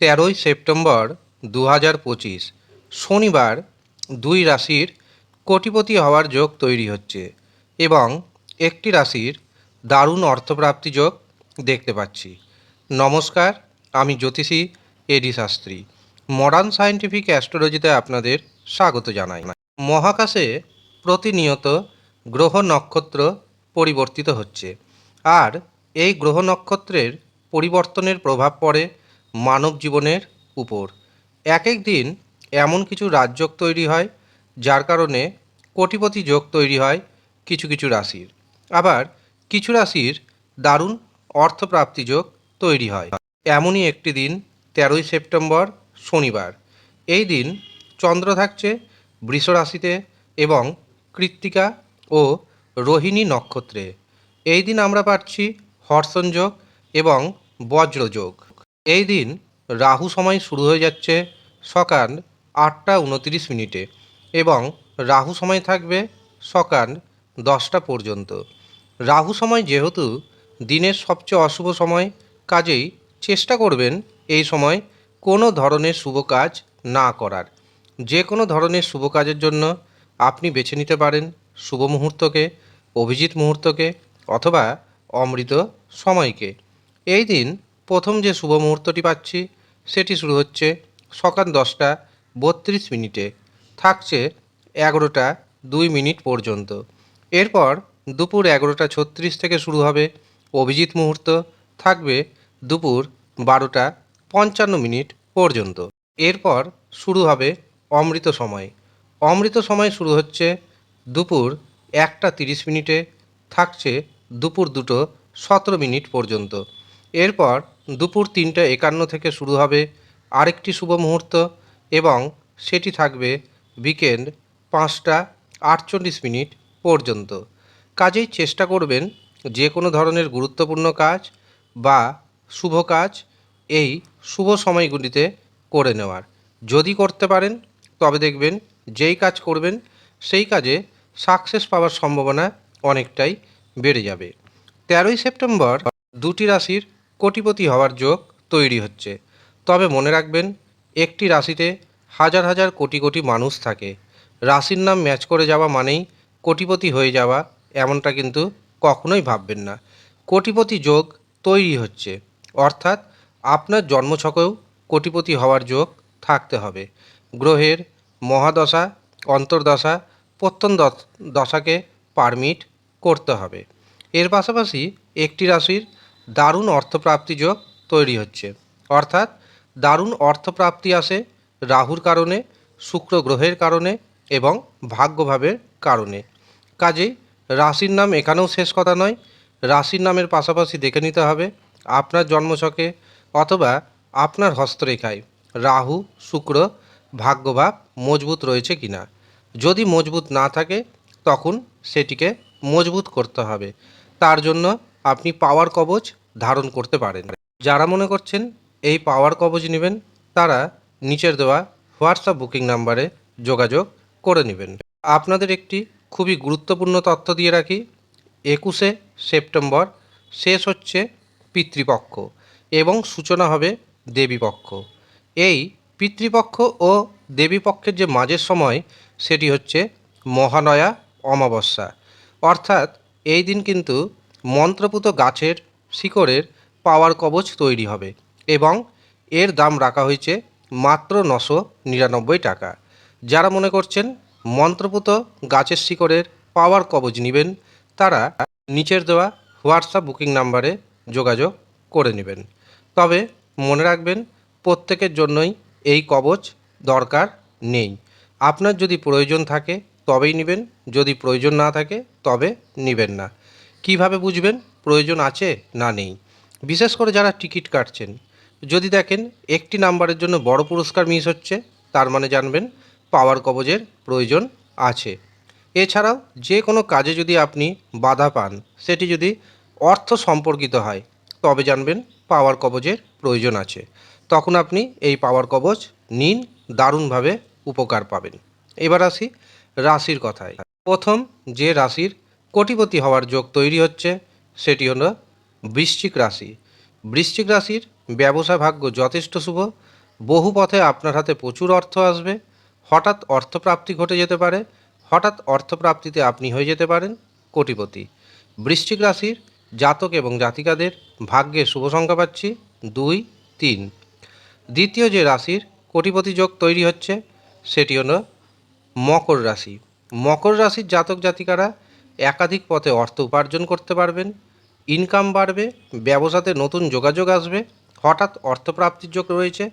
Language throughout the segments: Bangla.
তেরোই সেপ্টেম্বর দু হাজার পঁচিশ, শনিবার দুই রাশির কোটিপতি হওয়ার যোগ তৈরি হচ্ছে এবং একটি রাশির দারুণ অর্থপ্রাপ্তি যোগ দেখতে পাচ্ছি। নমস্কার, আমি জ্যোতিষী এডি শাস্ত্রী। মডার্ন সায়েন্টিফিক অ্যাস্ট্রোলজিতে আপনাদের স্বাগত জানাই। মহাকাশে প্রতিনিয়ত গ্রহ নক্ষত্র পরিবর্তিত হচ্ছে। আর এই গ্রহ নক্ষত্রের পরিবর্তনের প্রভাব পড়ে মানব জীবনের উপর। এক এক দিন এমন কিছু রাজযোগ তৈরি হয়, যার কারণে কোটিপতি যোগ তৈরি হয় কিছু কিছু রাশির। আবার কিছু রাশির দারুণ অর্থপ্রাপ্তি যোগ তৈরি হয়। এমনই একটি দিন তেরোই সেপ্টেম্বর, শনিবার। এই দিন চন্দ্র থাকছে বৃষ রাশিতে এবং কৃত্তিকা ও রোহিণী নক্ষত্রে। এই দিন আমরা পাচ্ছি হর্ষণ যোগ এবং বজ্রযোগ এই দিন রাহু সময় শুরু হয়ে যাচ্ছে সকাল আটটা উনতিরিশ মিনিটে এবং রাহু সময় থাকবে সকাল দশটা পর্যন্ত। রাহু সময় যেহেতু দিনের সবচেয়ে অশুভ সময়, কাজেই চেষ্টা করবেন এই সময় কোনো ধরনের শুভ কাজ না করার। যে কোনো ধরনের শুভ কাজের জন্য আপনি বেছে নিতে পারেন শুভ মুহূর্তকে, অভিজিৎ মুহূর্তকে অথবা অমৃত সময়কে। এই দিন প্রথম যে শুভ মুহূর্তটি পাচ্ছি, সেটি শুরু হচ্ছে সকাল দশটা বত্রিশ মিনিটে। থাকছে এগারোটা দুই মিনিট পর্যন্ত। এরপর দুপুর এগারোটা ছত্রিশ থেকে শুরু হবে অভিজিৎ মুহূর্ত। থাকবে দুপুর বারোটা পঞ্চান্ন মিনিট পর্যন্ত। এরপর শুরু হবে অমৃত সময়। অমৃত সময় শুরু হচ্ছে দুপুর একটা তিরিশ মিনিটে। থাকছে দুপুর দুটো সতেরো মিনিট পর্যন্ত। এরপর দুপুর তিনটে একান্ন থেকে শুরু হবে আরেকটি শুভ মুহূর্ত এবং সেটি থাকবে বিকেল পাঁচটা আটচল্লিশ মিনিট পর্যন্ত। কাজেই চেষ্টা করবেন যে কোনো ধরনের গুরুত্বপূর্ণ কাজ বা শুভ কাজ এই শুভ সময়গুলিতে করে নেওয়ার। যদি করতে পারেন, তবে দেখবেন যেই কাজ করবেন, সেই কাজে সাকসেস পাওয়ার সম্ভাবনা অনেকটাই বেড়ে যাবে। তেরোই সেপ্টেম্বর দুটি রাশির কোটিপতি হওয়ার যোগ তৈরি হচ্ছে। তবে মনে রাখবেন, একটি রাশিতে হাজার হাজার কোটি কোটি মানুষ থাকে। রাশির নাম ম্যাচ করে যাওয়া মানেই কোটিপতি হয়ে যাওয়া এমনটা কিন্তু কখনোই ভাববেন না। কোটিপতি যোগ তৈরি হচ্ছে। অর্থাৎ আপনার জন্মছকেও কোটিপতি হওয়ার যোগ থাকতে হবে। গ্রহের মহাদশা, অন্তর্দশা, প্রত্যন দশাকে পারমিট করতে হবে। এর পাশাপাশি একটি রাশির দারুণ অর্থপ্রাপ্তি যোগ তৈরি হচ্ছে। অর্থাৎ দারুণ অর্থপ্রাপ্তি আসে রাহুর কারণে, শুক্র গ্রহের কারণে এবং ভাগ্যভাবের কারণে। কাজেই রাশির নাম এখানেও শেষ কথা নয়। রাশির নামের পাশাপাশি দেখে নিতে হবে আপনার জন্মছকে অথবা আপনার হস্তরেখায় রাহু, শুক্র, ভাগ্যভাব মজবুত রয়েছে কিনা। যদি মজবুত না থাকে, তখন সেটিকে মজবুত করতে হবে। তার জন্য আপনি পাওয়ার কবচ ধারণ করতে পারেন। যারা মনে করছেন এই পাওয়ার কবচ নেবেন, তারা নিচের দেওয়া হোয়াটসঅ্যাপ বুকিং নাম্বারে যোগাযোগ করে নেবেন। আপনাদের একটি খুবই গুরুত্বপূর্ণ তথ্য দিয়ে রাখি, একুশে সেপ্টেম্বর শেষ হচ্ছে পিতৃপক্ষ এবং সূচনা হবে দেবীপক্ষ। এই পিতৃপক্ষ ও দেবীপক্ষের যে মাঝের সময়, সেটি হচ্ছে মহানয়া অমাবস্যা। অর্থাৎ এই দিন কিন্তু মন্ত্রপুত গাছের শিকড়ের পাওয়ার কবচ তৈরি হবে এবং এর দাম রাখা হয়েছে মাত্র নশো নিরানব্বই টাকা। যারা মনে করছেন মন্ত্রপুত গাছের শিকড়ের পাওয়ার কবচ নেবেন, তারা নিচের দেওয়া হোয়াটসঅ্যাপ বুকিং নাম্বারে যোগাযোগ করে নেবেন। তবে মনে রাখবেন, প্রত্যেকের জন্যই এই কবচ দরকার নেই। আপনার যদি প্রয়োজন থাকে, তবেই নেবেন, যদি প্রয়োজন না থাকে, তবে নেবেন না। কীভাবে বুঝবেন প্রয়োজন আছে না নেই? বিশেষ করে যারা টিকিট কাটছেন। যদি দেখেন একটি নাম্বারের জন্য বড় পুরস্কার মিস হচ্ছে, তার মানে জানবেন পাওয়ার কবজের প্রয়োজন আছে। এছাড়াও যে কোনো কাজে যদি আপনি বাধা পান, সেটি যদি অর্থ সম্পর্কিত হয়, তবে জানবেন পাওয়ার কবজের প্রয়োজন আছে। তখন আপনি এই পাওয়ার কবজ নিন, দারুণভাবে উপকার পাবেন। এবার আসি রাশির কথায়। প্রথম যে রাশির কোটিপতি হওয়ার যোগ তৈরি হচ্ছে, সেটি হলো বৃশ্চিক রাশি। বৃশ্চিক রাশির ব্যবসা ভাগ্য যথেষ্ট শুভ, বহু পথে আপনার হাতে প্রচুর অর্থ আসবে, হঠাৎ অর্থপ্রাপ্তি ঘটে যেতে পারে, হঠাৎ অর্থপ্রাপ্তিতে আপনি হয়ে যেতে পারেন কোটিপতি। বৃশ্চিক রাশির জাতক এবং জাতিকাদের ভাগ্যে শুভ সংখ্যা পাচ্ছি দুই, তিন। দ্বিতীয় যে রাশির কোটিপতি যোগ তৈরি হচ্ছে, সেটি হলো মকর রাশি। মকর রাশির জাতক জাতিকারা একাধিক পথে অর্থ উপার্জন করতে পারবেন ইনকাম বাড়বে, ব্যবসাতে নতুন যোগাযোগ আসবে, হঠাৎ অর্থপ্রাপ্তির যোগ রয়েছে,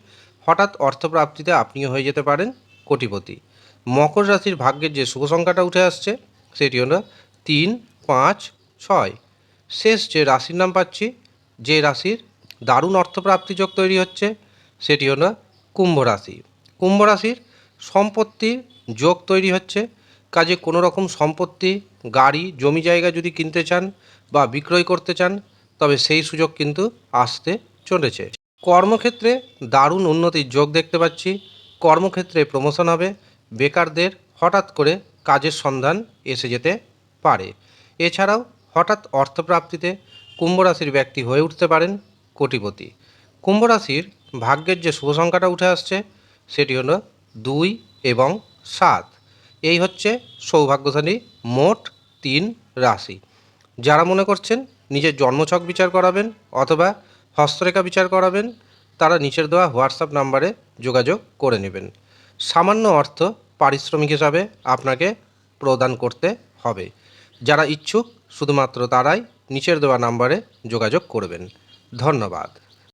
হঠাৎ অর্থপ্রাপ্তিতে আপনিও হয়ে যেতে পারেন কোটিপতি। মকর রাশির ভাগ্যের যে শুভ সংখ্যাটা উঠে আসছে, সেটি হলো তিন, পাঁচ, ছয়। শেষ যে রাশির নাম পাচ্ছি, যে রাশির দারুণ অর্থপ্রাপ্তি যোগ তৈরি হচ্ছে, সেটি হলো কুম্ভ রাশি। কুম্ভ রাশির সম্পত্তির যোগ তৈরি হচ্ছে কাজে কোনো রকম সম্পত্তি, গাড়ি, জমি জায়গা যদি কিনতে চান বা বিক্রয় করতে চান, তবে সেই সুযোগ কিন্তু আসতে চলেছে। কর্মক্ষেত্রে দারুণ উন্নতির যোগ দেখতে পাচ্ছি। কর্মক্ষেত্রে প্রমোশন হবে। বেকারদের হঠাৎ করে কাজের সন্ধান এসে যেতে পারে। এছাড়াও হঠাৎ অর্থপ্রাপ্তিতে কুম্ভ রাশির ব্যক্তি হয়ে উঠতে পারেন কোটিপতি। কুম্ভ রাশির ভাগ্যের যে শুভ সংখ্যাটা উঠে আসছে, সেটি হলো দুই এবং সাত। এই হচ্ছে সৌভাগ্যশালী মোট তিন রাশি। যারা মনে করছেন নিজের জন্মছক বিচার করাবেন অথবা হস্তরেখা বিচার করাবেন, তারা নিচের দেওয়া হোয়াটসঅ্যাপ নাম্বারে যোগাযোগ করে নেবেন। সামান্য অর্থ পারিশ্রমিক হিসাবে আপনাকে প্রদান করতে হবে। যারা ইচ্ছুক, শুধুমাত্র তারাই নিচের দেওয়া নাম্বারে যোগাযোগ করবেন। ধন্যবাদ।